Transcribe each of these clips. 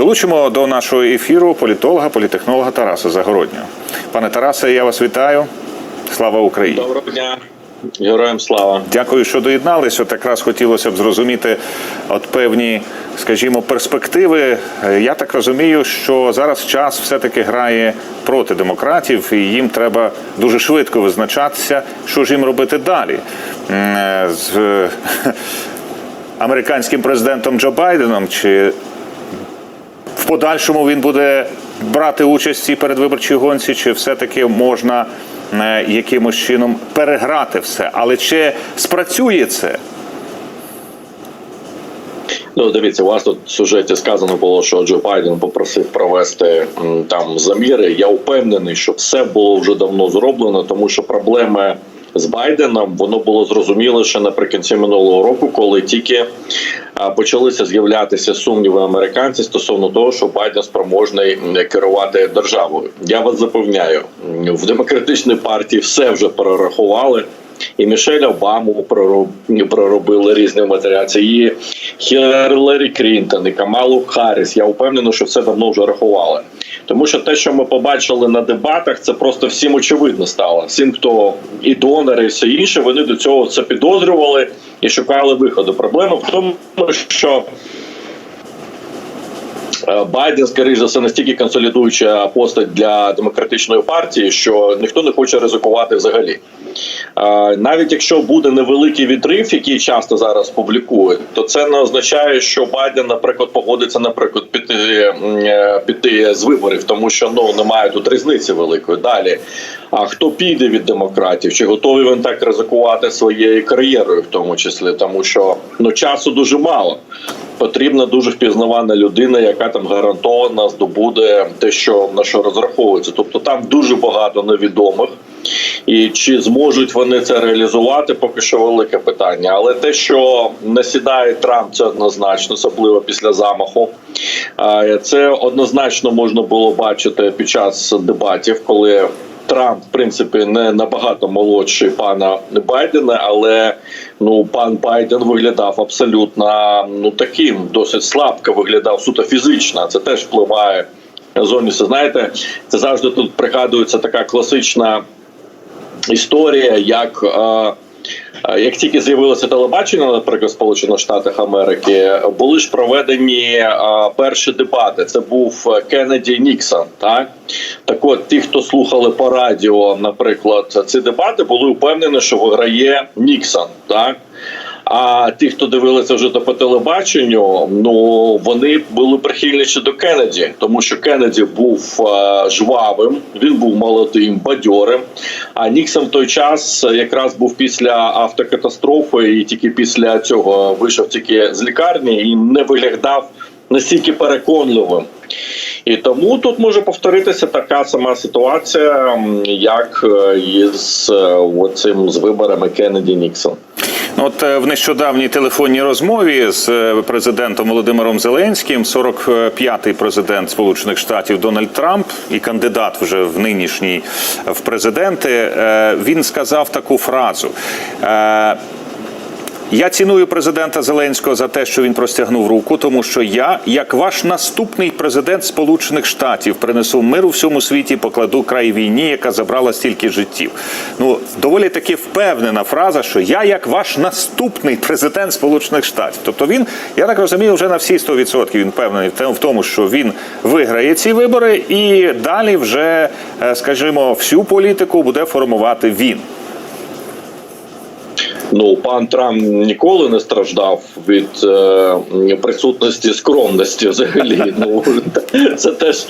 Долучимо до нашого ефіру політолога, політехнолога Тараса Загороднього. Пане Тарасе, я вас вітаю. Слава Україні! Доброго дня, героям слава. Дякую, що доєдналися. От якраз хотілося б зрозуміти от певні, скажімо, перспективи. Я так розумію, що зараз час все-таки грає проти демократів, і їм треба дуже швидко визначатися, що ж їм робити далі. З американським президентом Джо Байденом чи подальшому він буде брати участь цій передвиборчій гонці, чи все-таки можна е, якимось чином переграти все? Але чи спрацює це? Ну, дивіться, у вас тут в сюжеті сказано було, що Джо Байден попросив провести там заміри. Я впевнений, що все було вже давно зроблено, тому що проблеми з Байденом воно було зрозуміло ще наприкінці минулого року, коли тільки почалися з'являтися сумніви американців стосовно того, що Байден спроможний керувати державою. Я вас запевняю, в демократичній партії все вже перерахували. І Мішель Обаму пророб- проробили різні матеріації, і Хіларі Крінтон, і Камалу Харріс. Я впевнений, що все давно вже рахували. Тому що те, що ми побачили на дебатах, це просто всім очевидно стало. Всім, хто і донори, і все інше, вони до цього це підозрювали і шукали виходу. Проблема в тому, що Байден, скоріш за все, настільки консолідуюча постать для демократичної партії, що ніхто не хоче ризикувати взагалі. Е, Навіть якщо буде невеликий відрив, який часто зараз публікують, то це не означає, що Байден, наприклад, погодиться, наприклад, піти е, піти з виборів, тому що ну немає тут різниці великої. Далі, а хто піде від демократів? Чи готовий він так ризикувати своєю кар'єрою, в тому числі, тому що ну часу дуже мало потрібна дуже впізнавана людина, яка там гарантовано здобуде те, що на що розраховується. Тобто там дуже багато невідомих. І чи зможуть вони це реалізувати, поки що велике питання. Але те, що насідає Трамп, це однозначно, особливо після замаху. Це однозначно можна було бачити під час дебатів, коли Трамп, в принципі, не набагато молодший пана Байдена, але ну пан Байден виглядав абсолютно ну таким, досить слабко виглядав суто фізично. Це теж впливає на зовнішність. Знаєте, це завжди тут пригадується така класична історія, як. е, Як тільки з'явилося телебачення, наприклад, Сполучених Штатах Америки, були ж проведені перші дебати. Це був Кеннеді Ніксон. Так так от ті, хто слухали по радіо, наприклад, ці дебати, були впевнені, що виграє Ніксон. Так а ті, хто дивилися вже то по телебаченню, ну вони були прихильніші до Кеннеді, тому що Кеннеді був е, жвавим, він був молодим, бадьорим. А Ніксон в той час якраз був після автокатастрофи, і тільки після цього вийшов тільки з лікарні і не виглядав настільки переконливим. І тому тут може повторитися така сама ситуація, як е, із е, цим з виборами Кеннеді Ніксон. От е, в нещодавній телефонній розмові з е, президентом Володимиром Зеленським, 45-й президент Сполучених Штатів Дональд Трамп і кандидат вже в нинішній е, в президенти, він сказав таку фразу. Я ціную президента Зеленського за те, що він простягнув руку, тому що я, як ваш наступний президент Сполучених Штатів, принесу мир у всьому світі, покладу край війні, яка забрала стільки життів. Ну доволі таки впевнена фраза, що я, як ваш наступний президент Сполучених Штатів. Тобто він, я так розумію, вже на всі 100% він впевнений в тому, що він виграє ці вибори, і далі вже, е, скажімо, всю політику буде формувати він. Ну, пан Трамп ніколи не страждав від е, присутності скромності. Взагалі, ну це теж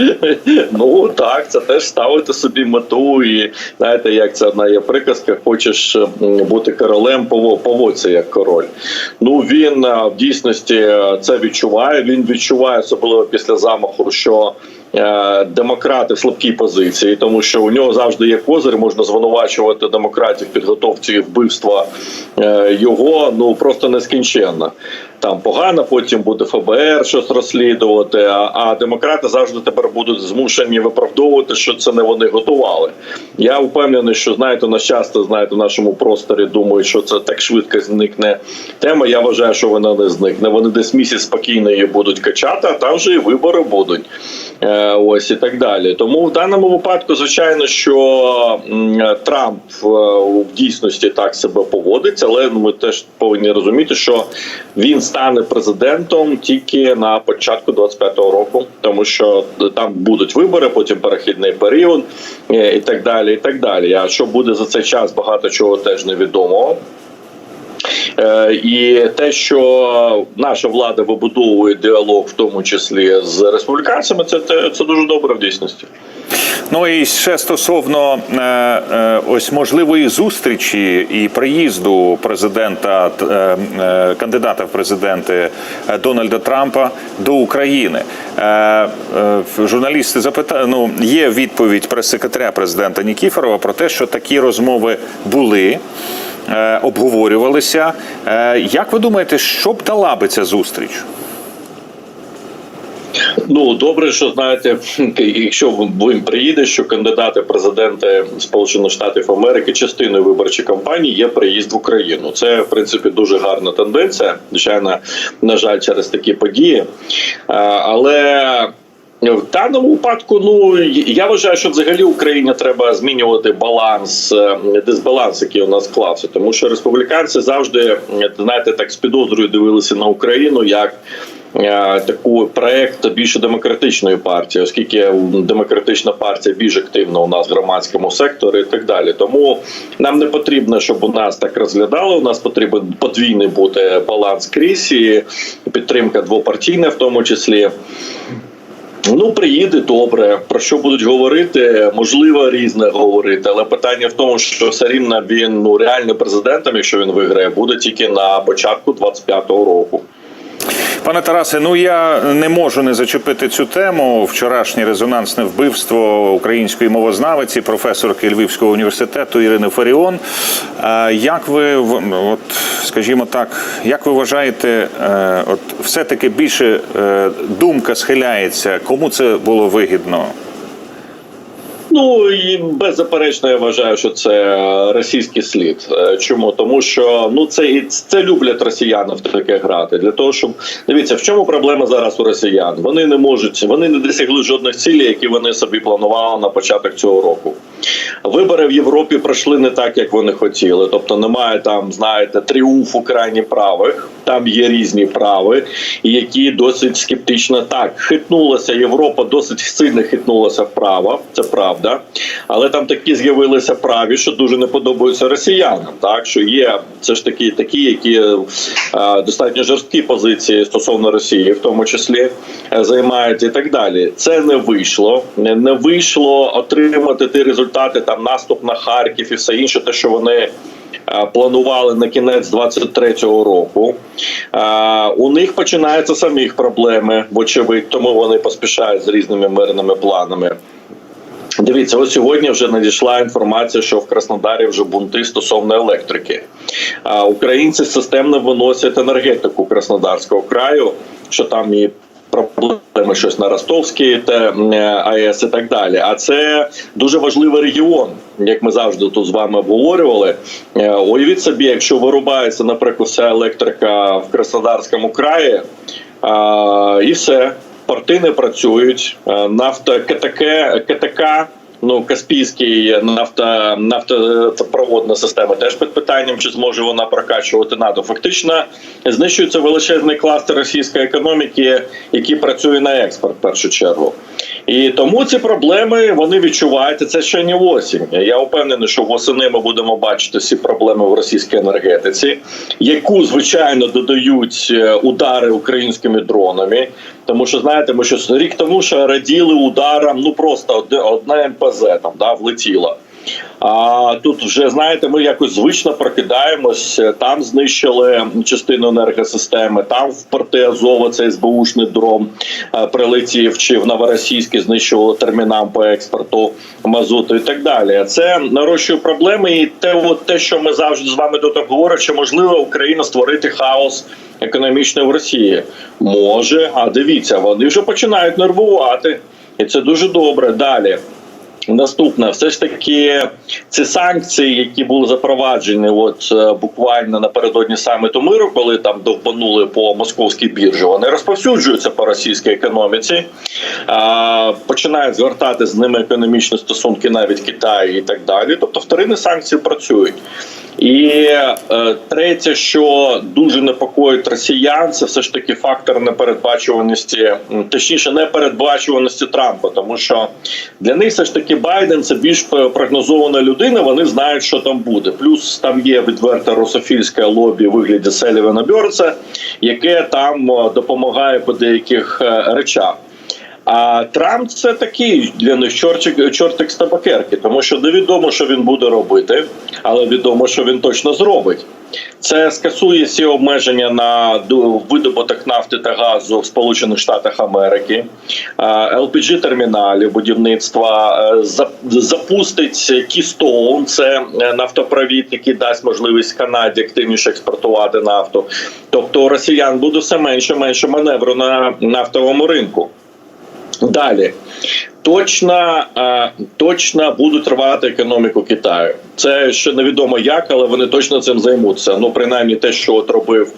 ну так, це теж ставити собі мету, і знаєте, як це одна є приказка: хочеш бути королем, пово- поводься як король. Ну він е, в дійсності е, це відчуває. Він відчуває особливо після замаху, що. Е, Демократи в слабкій позиції, тому що у нього завжди є козир, можна звинувачувати демократів в підготовці вбивства е, його ну просто нескінченно. Там погано, потім буде ФБР щось розслідувати. А, а демократи завжди тепер будуть змушені виправдовувати, що це не вони готували. Я впевнений, що знаєте, на часто знаєте, в нашому просторі думають, що це так швидко зникне тема. Я вважаю, що вона не зникне. Вони десь місяць спокійно її будуть качати, а там вже і вибори будуть. Е, ось і так далі. Тому в даному випадку, звичайно, що Трамп е, в дійсності так себе поводить, але ми теж повинні розуміти, що він стане президентом тільки на початку 25-го року, тому що там будуть вибори, потім перехідний період е, і так далі. І так далі. А що буде за цей час, багато чого теж невідомо. Е, І те, що наша влада вибудовує діалог, в тому числі з республіканцями, це, це, дуже добре в дійсності. Ну і ще стосовно е, е, ось можливої зустрічі і приїзду президента кандидата в президенти Дональда Трампа до України. Журналісти запитали, ну є відповідь прес-секретаря президента Нікіфорова про те, що такі розмови були. Е, Обговорювалися. Е, Як ви думаєте, що б дала би ця зустріч? Ну добре, що знаєте, якщо він приїде, що кандидати президенти Сполучених Штатів Америки частиною виборчої кампанії є приїзд в Україну. Це в принципі дуже гарна тенденція. Звичайно, на жаль, через такі події. Але в даному випадку, ну я вважаю, що взагалі Україні треба змінювати баланс, е, дисбаланс, який у нас склався, тому що республіканці завжди е, знаєте, так з підозрою дивилися на Україну як. е, Таку проект більше демократичної партії, оскільки демократична партія більш активна у нас в громадському секторі і так далі. Тому нам не потрібно, щоб у нас так розглядали. У нас потрібен подвійний бути баланс крізь підтримка двопартійна, в тому числі. Ну, приїде добре. Про що будуть говорити? Можливо, різне говорити, але питання в тому, що все рівно він ну реально президентом, якщо він виграє, буде тільки на початку 25-го року. Пане Тарасе, ну я не можу не зачепити цю тему. Вчорашнє резонансне вбивство української мовознавиці, професорки Львівського університету Ірини Фаріон. Е, Як ви от, скажімо так, як ви вважаєте, е, от все-таки більше е, думка схиляється, кому це було вигідно? Ну і беззаперечно я вважаю, що це російський слід. Е, Чому тому, що ну це і це люблять росіяни в таке грати для того, щоб дивіться, в чому проблема зараз у росіян. Вони не можуть, вони не досягли жодних цілей, які вони собі планували на початок цього року. Вибори в Європі пройшли не так, як вони хотіли. Тобто немає там, знаєте, тріумфу крайні правих. Там є різні прави, які досить скептично так хитнулася Європа, досить сильно хитнулася вправо. Це правда, але там такі з'явилися праві, що дуже не подобаються росіянам. Так що є все ж таки такі, які е, достатньо жорсткі позиції стосовно Росії, в тому числі е, займають і так далі. Це не вийшло. Не, не вийшло отримати ті результати там наступ на Харків і все інше, те, що вони. е, Планували на кінець 23-го року. У них починаються самих проблеми, вочевидь, тому вони поспішають з різними мирними планами. Дивіться, ось сьогодні вже надійшла інформація, що в Краснодарі вже бунти стосовно електрики. А українці системно виносять енергетику Краснодарського краю, що там і проблеми щось на Ростовській та АЕС і так далі. А це дуже важливий регіон, як ми завжди тут з вами обговорювали. Е, Уявіть собі, якщо вирубається, наприклад, вся електрика в Краснодарському краї, і все. Порти не працюють, е, нафта КТК, КТК ну Каспійський нафта, нафтопроводна система теж під питанням, чи зможе вона прокачувати НАТО. Фактично знищується величезний кластер російської економіки, який працює на експорт в першу чергу. І тому ці проблеми вони відчувають. Це ще не осінь. Я впевнений, що восени ми будемо бачити всі проблеми в російській енергетиці, яку звичайно додають е, удари українськими дронами. Тому що знаєте, ми що рік тому що раділи ударом, ну просто одне, одне МПЗ там да влетіло. А тут вже знаєте, ми якось звично прокидаємось. Там знищили частину енергосистеми. Там в порти Азова цей СБУшний дрон е, прилетів, чи в Новоросійській знищували термінал по експорту мазуту і так далі. Це нарощує проблеми. І те, от те, що ми завжди з вами тут говоримо, що можливо Україна створити хаос економічний в Росії. Може, а дивіться, вони вже починають нервувати, і це дуже добре. Далі. Наступне, все ж таки, ці санкції, які були запроваджені, от е, буквально напередодні саміту миру, коли там довбанули по московській біржі, вони розповсюджуються по російській економіці, починають звертати з ними економічні стосунки, навіть Китаю і так далі. Тобто вторинні санкції працюють. І е, третє, що дуже непокоїть росіян, це все ж таки фактор непередбачуваності, точніше, непередбачуваності Трампа, тому що для них все ж таки Байден це більш прогнозована людина. Вони знають, що там буде. Плюс там є відверте русофільське лобі в вигляді Селівана Бьорца, яке там допомагає по деяких е, речах. А Трамп це такий для них чортик, чортик з табакерки, тому що невідомо, що він буде робити, але відомо, що він точно зробить. Це скасує всі обмеження на видобуток нафти та газу в Сполучених Штатах Америки, lpg терміналі будівництва е, запустить Keystone, це е, нафтопровід, який дасть можливість Канаді активніше експортувати нафту. Тобто росіян буде все менше менше маневру на нафтовому ринку. Далі точно, е, точно будуть рвати економіку Китаю. Це ще невідомо як, але вони точно цим займуться. Ну, принаймні, те, що от робив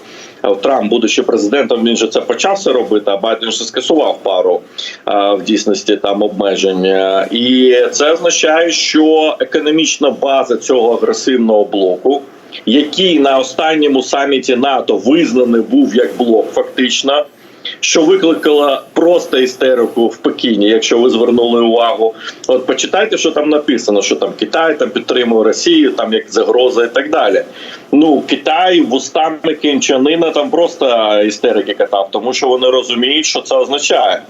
е, Трамп, будучи президентом, він же це почав це робити. А Байден ще скасував пару е, в дійсності там обмежень. І це означає, що економічна база цього агресивного блоку. Який на останньому саміті НАТО визнаний був як блок, фактично, що викликало просто істерику в Пекіні, якщо ви звернули увагу. От почитайте, що там написано, що там Китай там підтримує Росію, там як загроза і так далі. Ну Китай вустами кінчанина там просто істерики катав, тому що вони розуміють, що це означає.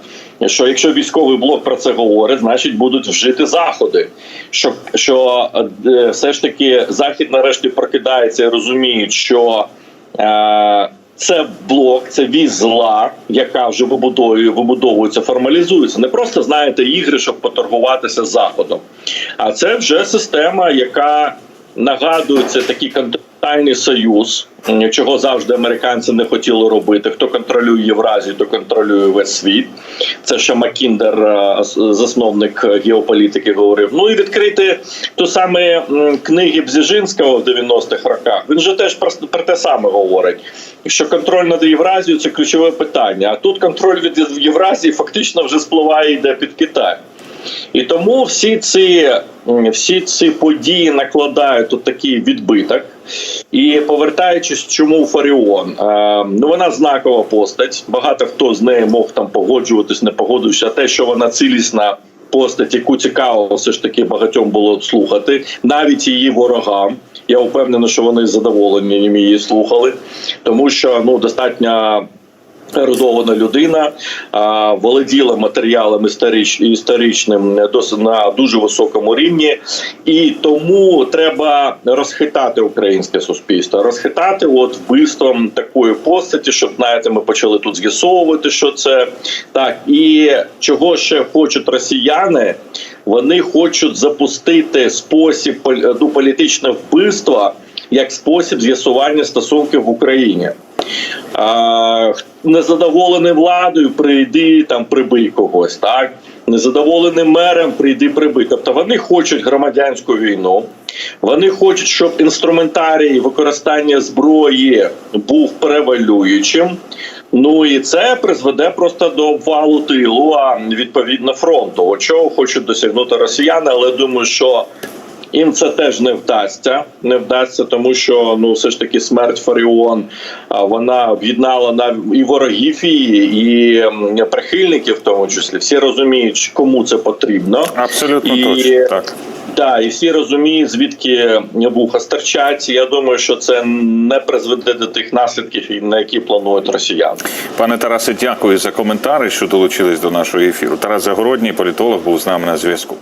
Що якщо військовий блок про це говорить, значить будуть вжити заходи. Що, що е, все ж таки захід нарешті прокидається і розуміють, що е, це блок, це візла, зла, яка вже вибудовує, вибудовується, формалізується. Не просто знаєте ігри, щоб поторгуватися з заходом, а це вже система, яка нагадується такі такий континентальний союз, чого завжди американці не хотіли робити. Хто контролює Євразію, то контролює весь світ. Це ще Макіндер, е, засновник е, геополітики, говорив. Ну і відкрити ту саме книги Бзіжинського в 90-х роках. Він же теж про те саме говорить. Що контроль над Євразією це ключове питання. А тут контроль від Євразії фактично вже спливає йде під Китай. І тому всі ці, всі ці події накладають тут такий відбиток. І повертаючись, чому Фаріон? Е, ну вона знакова постать. Багато хто з нею мог там погоджуватись, не погоджуватися. А те, що вона цілісна постать, яку цікаво все ж таки багатьом було слухати, навіть її ворогам. Я впевнений, що вони з задоволенням її слухали, тому що ну достатньо ерудована людина, володіла матеріалом історич, історичним досить на дуже високому рівні, і тому треба розхитати українське суспільство, розхитати от вбивством такої постаті, щоб знаєте, ми почали тут з'ясовувати, що це так, і чого ще хочуть росіяни. Вони хочуть запустити спосіб поль- ну, політичне вбивство як спосіб з'ясування стосунків в Україні. А, незадоволений владою, прийди там прибий когось, так незадоволений мером, прийди прибий. Тобто вони хочуть громадянську війну, вони хочуть, щоб інструментарій використання зброї був превалюючим. Ну і це призведе просто до обвалу тилу, а відповідно фронту. От чого хочуть досягнути росіяни, але думаю, що їм це теж не вдасться. Не вдасться, тому що ну все ж таки смерть Фаріон вона об'єднала нав- і ворогів її, і прихильників, в тому числі. Всі розуміють, кому це потрібно. Абсолютно І- точно так. Так, і всі розуміють, звідки вуха стирчать. Я думаю, що це не призведе до тих наслідків, на які планують росіяни. Пане Тарасе, дякую за коментари, що долучились до нашого ефіру. Тарас Загородній, політолог, був з нами на зв'язку.